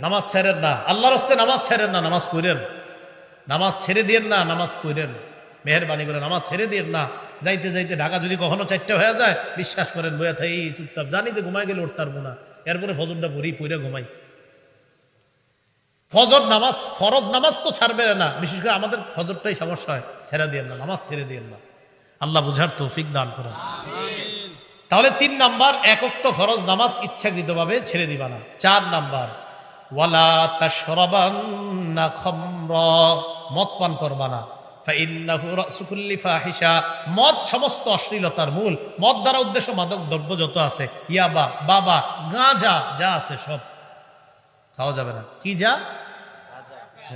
নামাজ ছেড়েন না। আল্লাহর হস্তে নামাজ ছেড়েন না নামাজ পড়েন। নামাজ ছেড়ে দিয়েন না নামাজ পড়েন। মেহরবানি করে নামাজ ছেড়ে দিয়েন না। যাইতে যাইতে ঢাকা যদি কখনো চারটে হয়ে যায় বিশ্বাস করেন বইয়া থাই চুপচাপ। জানি যে ঘুমাই গেলে উঠতে পারব না। এরপরে ফজরটা পড়ি পড়ে ঘুমাই। ফজর নামাজ ফরজ নামাজ তো ছাড়বে না। বিশেষ করে আমাদের ফজরটাই সমস্যা হয় ছেড়ে দিয়েন না নামাজ ছেড়ে দিয়েন না। আল্লাহ বুঝার তৌফিক দান করেন। তাহলে তিন নাম্বার একক তো ফরজ নামাজ ইচ্ছাকৃতভাবে ছেড়ে দিবা না। চার নাম্বার ওয়ালা তাশরাবান্না খামরা মদ পান করবা না। মদ সমস্ত অশ্লীলতার মূল। মদ দ্বারা উদ্দেশ্য মাদক দ্রব্য যত আছে ইয়াবা বাবা গাঁজা যা আছে সব। খাওয়া যাবে না। কি যা?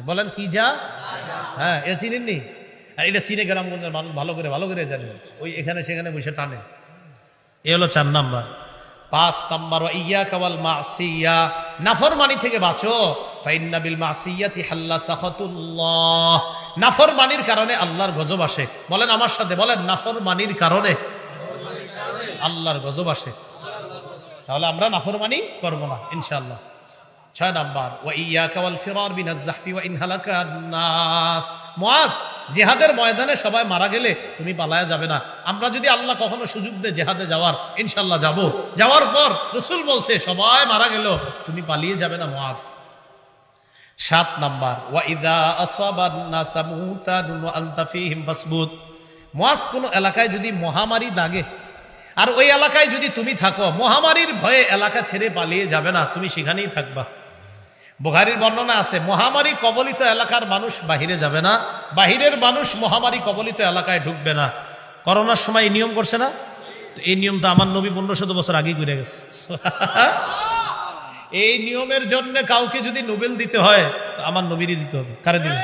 বলেন কি যা? হ্যাঁ এটা চিনেননি? আর এটা চিনে গ্রামগঞ্জের মানুষ ভালো করে ভালো করে জানে। ওই এখানে সেখানে বসে টানে। এ হলো চার নাম্বার। পাঁচ নাম্বার ইয়া কাওয়াল মাসিয়া। নাফরমানি থেকে বাঁচো। ফাইন্না বিল মাসিয়াতি হাল্লা সাখাতুল্লাহ। নাফরমানির কারণে আল্লাহর গজব আসে। বলেন আমার সাথে, বলেন নাফরমানির কারণে আল্লাহর গজব আসে। তাহলে আমরা নাফরমানি করব না, ইনশাআল্লাহ। ছয় নাম্বার, ওয়া ইয়াকা ওয়াল ফিরার বিনাজ জাহফি ওয়া ইনহালাকা নাস। মুআজ জিহাদের ময়দানে সবাই মারা গেলে তুমি পালায়া যাবে না। আমরা যদি আল্লাহ কখনো সুযোগ দেয় জিহাদে যাওয়ার, ইনশাআল্লাহ যাব। যাওয়ার পর রসুল বলছে, সবাই মারা গেল, তুমি পালিয়ে যাবে না মুআজ। সাত নাম্বার মুআজ কোন এলাকায় যদি মহামারী দাগে, আর ওই এলাকায় যদি তুমি থাকো, মহামারীর ভয়ে এলাকা ছেড়ে পালিয়ে যাবে না, তুমি সেখানেই থাকবা। বুখারির বর্ণনা আছে, মহামারী কবলিত এলাকার মানুষ বাহিরে যাবে না, বাহিরের মানুষ মহামারী কবলিত এলাকায় ঢুকবে না। করোনার সময় এই নিয়ম করছে না? তো এই নিয়ম তো আমার নবী পনেরো শত বছর আগেই করে গেছে। এই নিয়মের জন্য কাউকে যদি নোবেল দিতে হয়, তো আমার নবীরই দিতে হবে। কারে দিবে?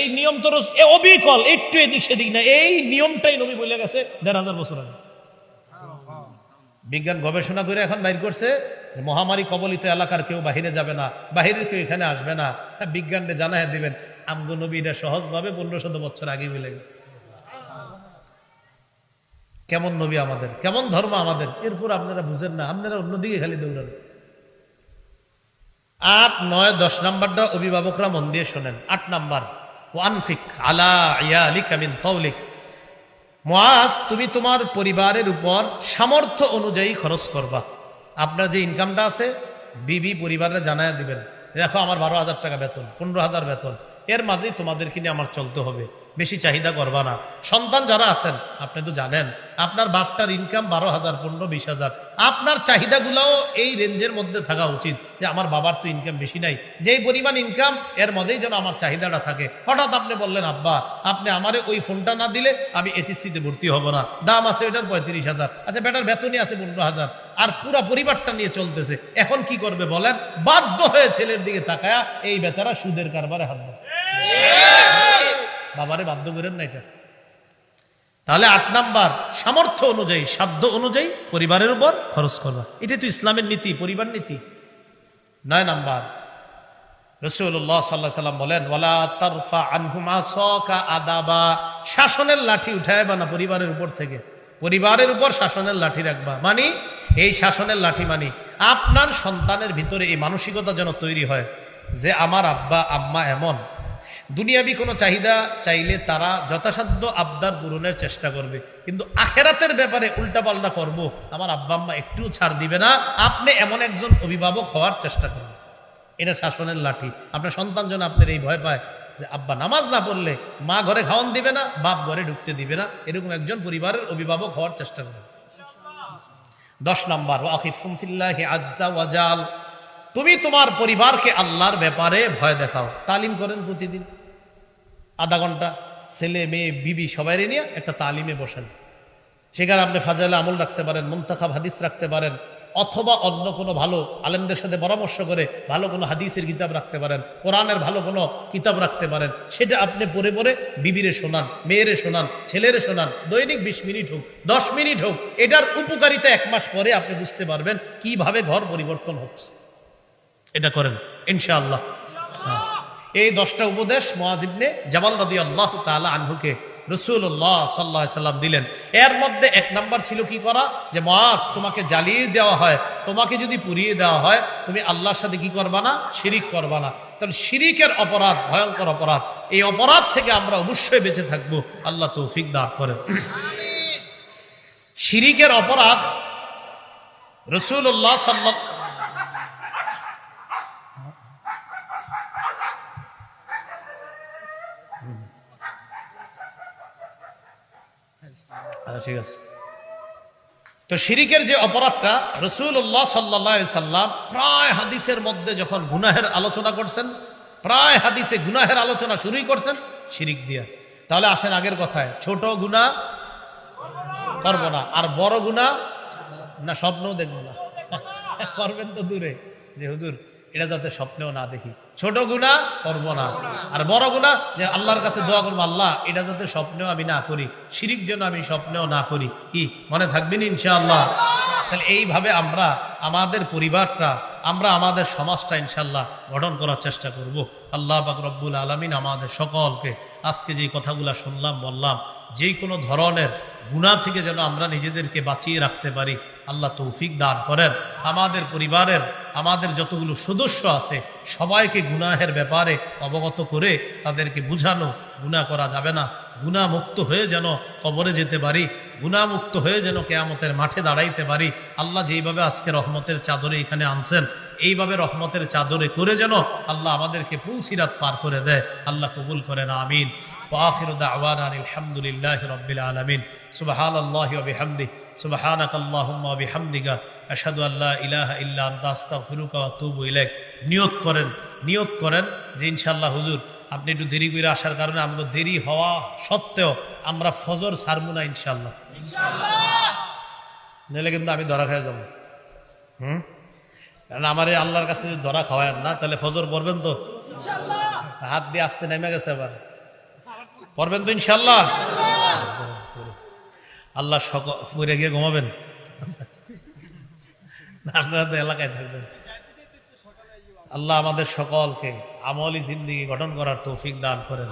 এই নিয়ম তো অবিকল, একটু এদিক সেদিক না। এই নিয়মটাই নবী বলে গেছে দেড় হাজার বছর আগে। বিজ্ঞান গবেষণা করে এখন বাইর করছে মহামারী কবলিত এলাকার কেউ বাহিরে যাবে না, বাহিরের কেউ এখানে আসবে না। বিজ্ঞানকে জানায় দিবেন, আমগো নবী এটা সহজভাবে পনেরো শত বছর আগে মিলে গেছে। কেমন নবী আমাদের? কেমন ধর্ম আমাদের? এরপর আপনারা বুঝেন না, আপনারা অন্যদিকে খালি দৌড়ান। আট, নয়, দশ নাম্বারটা অভিভাবকরা মন দিয়ে শোনেন। আট নাম্বার, ওয়ানফিক আলা ইয়া ইয়ালিক আমিন তৌলিক মুআজ, তুমি তোমার পরিবারের উপর সামর্থ্য অনুযায়ী খরচ করবা। আপনার যে ইনকামটা আছে, বিবি পরিবারে জানায় দিবেন। দেখো, আমার বারো হাজার টাকা বেতন, পনেরো হাজার বেতন। এর মাঝেই তোমাদেরকে নিয়ে আমার চলতে হবে। বেশি চাহিদা করবা না। সন্তান যারা আছেন, আপনি তো জানেন, আপনার বাপটার ইনকাম বারো হাজার, পনেরো, বিশ হাজার। আপনার চাহিদাগুলাও এই রেঞ্জের মধ্যে থাকা উচিত যে আমার বাবার তো ইনকাম বেশি নাই। যেই পরিমাণ ইনকাম এর মধ্যেই যেন আমার চাহিদাটা থাকে। হঠাৎ আপনি বললেন, আব্বা, আপনি আমারে ওই ফোনটা না দিলে আমি এইচএসসিতে ভর্তি হব না। দাম আছে ওইটার পঁয়ত্রিশ হাজার। আচ্ছা বেটার বেতনই আছে পনেরো হাজার। আর পুরা পরিবারটা নিয়ে চলতেছে। এখন কি করবে বলেন? বাধ্য হয়ে ছেলের দিকে তাকায়া এই বেচারা সুদের কারবারে হাত। বাবারে বাধ্য করেন না এটা। তাহলে আট নাম্বার, সামর্থ্য অনুযায়ী, সাধ্য অনুযায়ী পরিবারের উপর খরচ করবা। এটাই তো ইসলামের নীতি, পরিবার নীতি। নয় নাম্বার শাসনের লাঠি উঠাইবা না পরিবারের উপর থেকে। পরিবারের উপর শাসনের লাঠি রাখবা। মানি, এই শাসনের লাঠি মানি, আপনার সন্তানের ভিতরে এই মানসিকতা যেন তৈরি হয়, যে আমার আব্বা, আম্মা এমন দুনিয়াবি কোনো চাহিদা চাইলে তারা যথাসাধ্য আবদার পূরণের চেষ্টা করবে। কিন্তু আখেরাতের ব্যাপারে উল্টাপাল্টা করব আমার আব্বা আম্মা একটুও ছাড় দিবে না। আপনি এমন একজন অভিভাবক হওয়ার চেষ্টা করবেন এটা শাসনের লাঠি। আপনার সন্তান যেন আপনার এই ভয় পায় যে, আব্বা, নামাজ না পড়লে মা ঘরে খাওয়ান দিবে না, বাপ ঘরে ঢুকতে দিবে না। এরকম একজন পরিবারের অভিভাবক হওয়ার চেষ্টা করবে দশ নম্বর ওয়াকিফুম ফিল্লাহি আজ্জা ওয়াজাল তুমি তোমার পরিবারকে আল্লাহর ব্যাপারে ভয় দেখাও। তালিম করেন প্রতিদিন। আধা ঘণ্টা ছেলে, মেয়ে, বিবি সবাই নিয়ে একটা তালিমে বসেন। সেখানে আপনি ফাজাইলে আমল রাখতে পারেন, মুন্তাখাব হাদিস রাখতে পারেন, অথবা অন্য কোনো ভালো আলেমদের সাথে পরামর্শ করে ভালো কোনো হাদিসের কিতাব রাখতে পারেন, কোরআনের ভালো কোনো কিতাব রাখতে পারেন। সেটা আপনি পড়ে পড়ে বিবিরে শোনান, মেয়েরে শোনান, ছেলেরে শোনান। দৈনিক বিশ মিনিট হোক, দশ মিনিট হোক, এটার উপকারিতা এক মাস পরে আপনি বুঝতে পারবেন কীভাবে ঘর পরিবর্তন হচ্ছে। এটা করেন ইনশাআল্লাহ। হ্যাঁ। এই দশটা উপদেশ মোয়াজিবনে জামাল রদি আল্লাহ তালা আনহুকে রসুল্লাহ সাল্লাহ সাল্লাম দিলেন। এর মধ্যে এক নাম্বার ছিল কি করা? যে মাস তোমাকে জ্বালিয়ে দেওয়া হয় তোমাকে যদি পুড়িয়ে দেওয়া হয় তুমি আল্লাহর সাথে কি করবা না? শিরিক করবা না। তাহলে শিরিকের অপরাধ ভয়ঙ্কর অপরাধ এই অপরাধ থেকে আমরা অবশ্যই বেঁচে থাকব। আল্লাহ তৌফিক দান করেন। শিরিকের অপরাধ রসুল্লাহ সাল্লাহ আচ্ছা ঠিক আছে। তো শিরিকের যে অপরাধটা রসুল্লাহ সাল্লা সাল্লাম প্রায় হাদিসের মধ্যে যখন গুনাহের আলোচনা করছেন, প্রায় হাদিসে গুনাহের আলোচনা শুরুই করছেন, শিরিক দিয়া। তাহলে আসেন আগের কথায়, ছোট গুণা করব না। আর বড় গুণা না, স্বপ্নও দেখব না। করবেন তো দূরে, যে হুজুর এটা যাতে স্বপ্নেও না দেখি। ছোট গুণা করব না। আর বড় গুণা যে আল্লাহর কাছে দোয়া করব, আল্লাহ, এটা যাতে স্বপ্নেও আমি না করি। শিরিক যেন আমি স্বপ্নেও না করি। কি? মনে থাকবেন ইনশাআল্লাহ? তাহলে এইভাবে আমরা, আমাদের পরিবারটা, আমরা আমাদের সমাজটা ইনশাল্লাহ গঠন করার চেষ্টা করব। আল্লাহ বাক রব্বুল আলমিন আমাদের সকলকে আজকে যে কথাগুলো শুনলাম, বললাম, যেই কোনো ধরনের গুণা থেকে যেন আমরা নিজেদেরকে বাঁচিয়ে রাখতে পারি আল্লাহ তৌফিক দান করেন। আমাদের পরিবারের, আমাদের যতগুলো সদস্য আছে, সবাইকে গুনাহের ব্যাপারে অবগত করে তাদেরকে বুঝানো গুণা করা যাবে না। গুণামুক্ত হয়ে যেন কবরে যেতে পারি গুণামুক্ত হয়ে যেন কেয়ামতের মাঠে দাঁড়াইতে পারি। আল্লাহ যেইভাবে আজকে রহমতের চাদরে এখানে আনছেন, এইভাবে রহমতের চাদরে করে যেন আল্লাহ আমাদেরকে পুল সিরাত পার করে দেয়। আল্লাহ কবুল করেন, আমিন। وآخر دعوانا أن الحمد لله رب العالمين سبحان الله وبحمده سبحانك اللهم وبحمدك أشهد أن لا إله إلا أنت أستغفرك وأتوب إليك নিয়ত করেন নিয়ত করেন যে ইনশাআল্লাহ হুজুর আপনি একটু দেরি করে আসার কারণে আমাকে দেরি হওয়া সত্ত্বেও আমরা ফজর সারবো না ইনশাআল্লাহ নাহলে কিন্তু আমি ধরা খেয়ে যাবো হুম কারণ আমার এই আল্লাহর কাছে যদি ধরা খাওয়ায় না তাহলে ফজর পড়বেন তো হাত দিয়ে আসতে নেমে গেছে এবার পড়বেন তো ইনশাল্লাহ আল্লাহ সক গিয়ে ঘুমাবেন। আপনারা তো এলাকায় থাকবেন। আল্লাহ আমাদের সকলকে আমলি জিন্দিগি গঠন করার তৌফিক দান করেন।